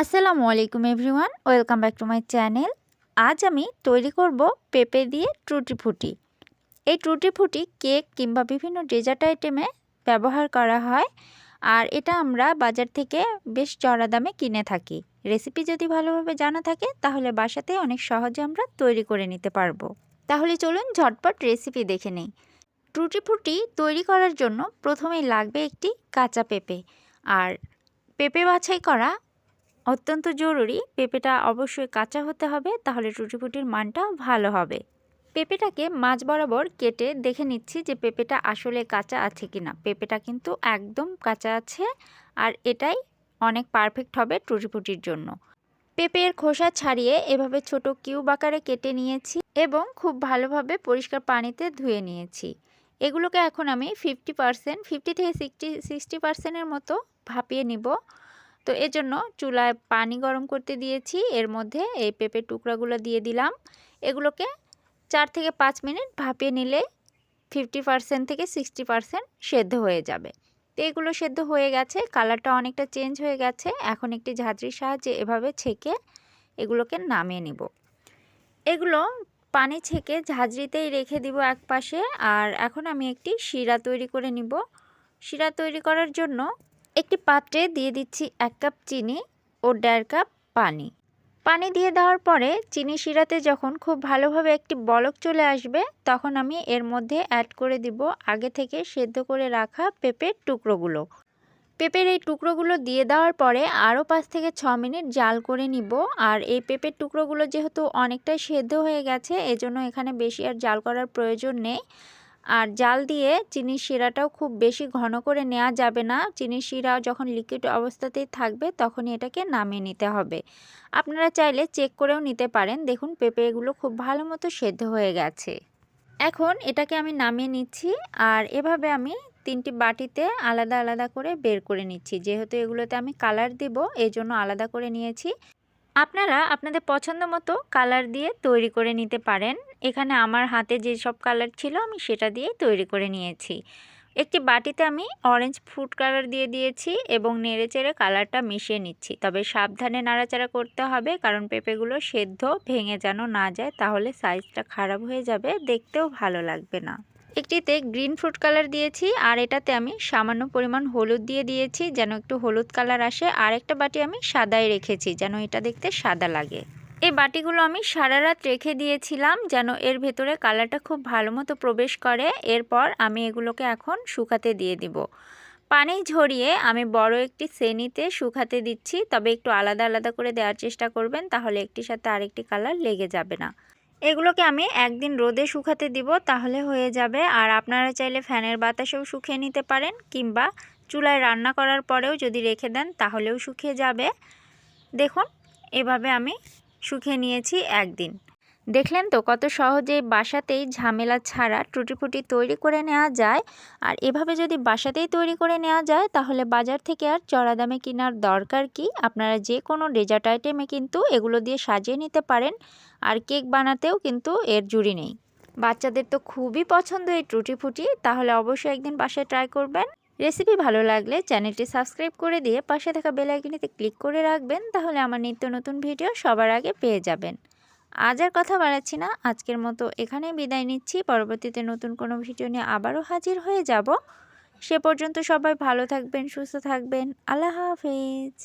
আসসালামু আলাইকুম everyone, welcome back to my channel. আজ আমি তৈরি করব পেঁপে দিয়ে ট্রুটি ফুটি। এই ট্রুটি ফুটি কেক কিংবা বিভিন্ন ডেজার্ট আইটেমে ব্যবহার করা হয় আর এটা আমরা বাজার থেকে বেশ চড়া দামে কিনে থাকি। রেসিপি যদি ভালোভাবে জানা থাকে, তাহলে বাসাতে অনেক সহজে আমরা তৈরি করে নিতে পারব। তাহলে চলুন ঝটপট রেসিপি দেখে নেই। ট্রুটি ফুটি তৈরি করার জন্য প্রথমেই লাগবে একটি কাঁচা পেঁপে। আর পেঁপে বাছাই করা অত্যন্ত জরুরি। পেঁপেটা অবশ্যই কাঁচা হতে হবে, তাহলে টুটিফুটির মানটা ভালো হবে। পেঁপেটাকে মাছ বরাবর কেটে দেখে নিচ্ছি যে পেঁপেটা আসলে কাঁচা আছে কিনা। পেঁপেটা কিন্তু একদম কাঁচা আছে আর এটাই অনেক পারফেক্ট হবে টুটিফুটির জন্য। পেঁপের খোসা ছাড়িয়ে এভাবে ছোট কিউব আকারে কেটে নিয়েছি এবং খুব ভালোভাবে পরিষ্কার পানিতে ধুয়ে নিয়েছি। এগুলোকে এখন আমি ফিফটি পারসেন্ট ফিফটি থেকে সিক্সটি সিক্সটি পারসেন্টের মতো ভাপিয়ে নিব। তো এর জন্য চুলায় পানি গরম করতে দিয়েছি। এর মধ্যে এই পেঁপের টুকরাগুলো দিয়ে দিলাম। এগুলোকে চার থেকে পাঁচ মিনিট ভাপিয়ে নিলে ফিফটি পারসেন্ট থেকে সিক্সটি পারসেন্ট সেদ্ধ হয়ে যাবে। তো এগুলো সেদ্ধ হয়ে গেছে, কালারটা অনেকটা চেঞ্জ হয়ে গেছে। এখন একটি ঝাঁঝরির সাহায্যে এভাবে ছেঁকে এগুলোকে নামিয়ে নিব। এগুলো পানি ছেঁকে ঝাঁঝরিতেই রেখে দিব এক পাশে আর এখন আমি একটি শিরা তৈরি করে নিব। শিরা তৈরি করার জন্য একটি পাত্রে দিয়ে দিচ্ছি এক কাপ চিনি ও দেড় কাপ পানি। পানি দিয়ে দেওয়ার পরে চিনি শিরাতে যখন খুব ভালোভাবে একটি বলক চলে আসবে, তখন আমি এর মধ্যে অ্যাড করে দিব আগে থেকে সেদ্ধ করে রাখা পেঁপের টুকরোগুলো। পেঁপের এই টুকরোগুলো দিয়ে দেওয়ার পরে আরও পাঁচ থেকে ছ মিনিট জাল করে নিব। আর এই পেঁপের টুকরোগুলো যেহেতু অনেকটাই সেদ্ধ হয়ে গেছে, এজন্য এখানে বেশি আর জাল করার প্রয়োজন নেই। আর জাল দিয়ে চিনির শিরাটাও খুব বেশি ঘন করে নেওয়া যাবে না। চিনির শিরা যখন লিকুইড অবস্থাতেই থাকবে তখনই এটাকে নামিয়ে নিতে হবে। আপনারা চাইলে চেক করেও নিতে পারেন। দেখুন পেঁপেগুলো খুব ভালো মতো সেদ্ধ হয়ে গেছে। এখন এটাকে আমি নামিয়ে নিচ্ছি আর এভাবে আমি তিনটি বাটিতে আলাদা আলাদা করে বের করে নিচ্ছি। যেহেতু এগুলোতে আমি কালার দিব এই জন্য আলাদা করে নিয়েছি। আপনারা আপনাদের পছন্দ মতো কালার দিয়ে তৈরি করে নিতে পারেন। এখানে আমার হাতে যে সব কালার ছিল আমি সেটা দিয়েই তৈরি করে নিয়েছি। একটি বাটিতে আমি অরেঞ্জ ফুড কালার দিয়ে দিয়েছি এবং নেড়ে চেড়ে কালারটা মিশিয়ে নিচ্ছি। তবে সাবধানে নাড়াচাড়া করতে হবে কারণ পেঁপেগুলো সেদ্ধ, ভেঙে যেন না যায় তাহলে সাইজটা খারাপ হয়ে যাবে, দেখতেও ভালো লাগবে না। একটিতে গ্রিন ফ্রুট কালার দিয়েছি আর এটাতে আমি সামান্য পরিমাণ হলুদ দিয়ে দিয়েছি যেন একটু হলুদ কালার আসে। আর একটা বাটি আমি সাদাই রেখেছি যেন এটা দেখতে সাদা লাগে। এই বাটিগুলো আমি সারা রাত রেখে দিয়েছিলাম যেন এর ভেতরে কালারটা খুব ভালো মতো প্রবেশ করে। এরপর আমি এগুলোকে এখন শুকাতে দিয়ে দিব। পানি ঝরিয়ে আমি বড় একটি শ্রেণীতে শুকাতে দিচ্ছি। তবে একটু আলাদা আলাদা করে দেওয়ার চেষ্টা করবেন, তাহলে একটির সাথে আরেকটি কালার লেগে যাবে না। এগুলোকে আমি একদিন রোদে শুকাতে দিব, তাহলে হয়ে যাবে। আর আপনারা চাইলে ফ্যানের বাতাসেও শুকিয়ে নিতে পারেন, কিংবা চুলায় রান্না করার পরেও যদি রেখে দেন, তাহলেও শুকিয়ে যাবে। দেখুন, এভাবে আমি শুকিয়ে নিয়েছি একদিন। দেখলেন তো কত সহজে বাসাতেই ঝামেলা ছাড়া টুটিফুটি তৈরি করে নেওয়া যায়। আর এভাবে যদি বাসাতেই তৈরি করে নেওয়া যায়, তাহলে বাজার থেকে আর চড়া দামে কেনার দরকার কি? আপনারা যে কোনো ডেজার্ট আইটেমে কিন্তু এগুলো দিয়ে সাজিয়ে নিতে পারেন। আর কেক বানাতেও কিন্তু এর জুড়ি নেই। বাচ্চাদের তো খুবই পছন্দ এই টুটিফুটি। তাহলে অবশ্যই একদিন বাসায় ট্রাই করবেন। রেসিপি ভালো লাগলে চ্যানেলটি সাবস্ক্রাইব করে দিয়ে পাশে থাকা বেল ক্লিক করে রাখবেন, তাহলে আমার নিত্য নতুন ভিডিও সবার আগে পেয়ে যাবেন। আজ আর কথা বাড়াচ্ছি না, আজকের মতো এখানেই বিদায় নিচ্ছি। পরবর্তীতে নতুন কোনো ভিডিও নিয়ে আবারও হাজির হয়ে যাব। সে পর্যন্ত সবাই ভালো থাকবেন, সুস্থ থাকবেন। আল্লাহ হাফেজ।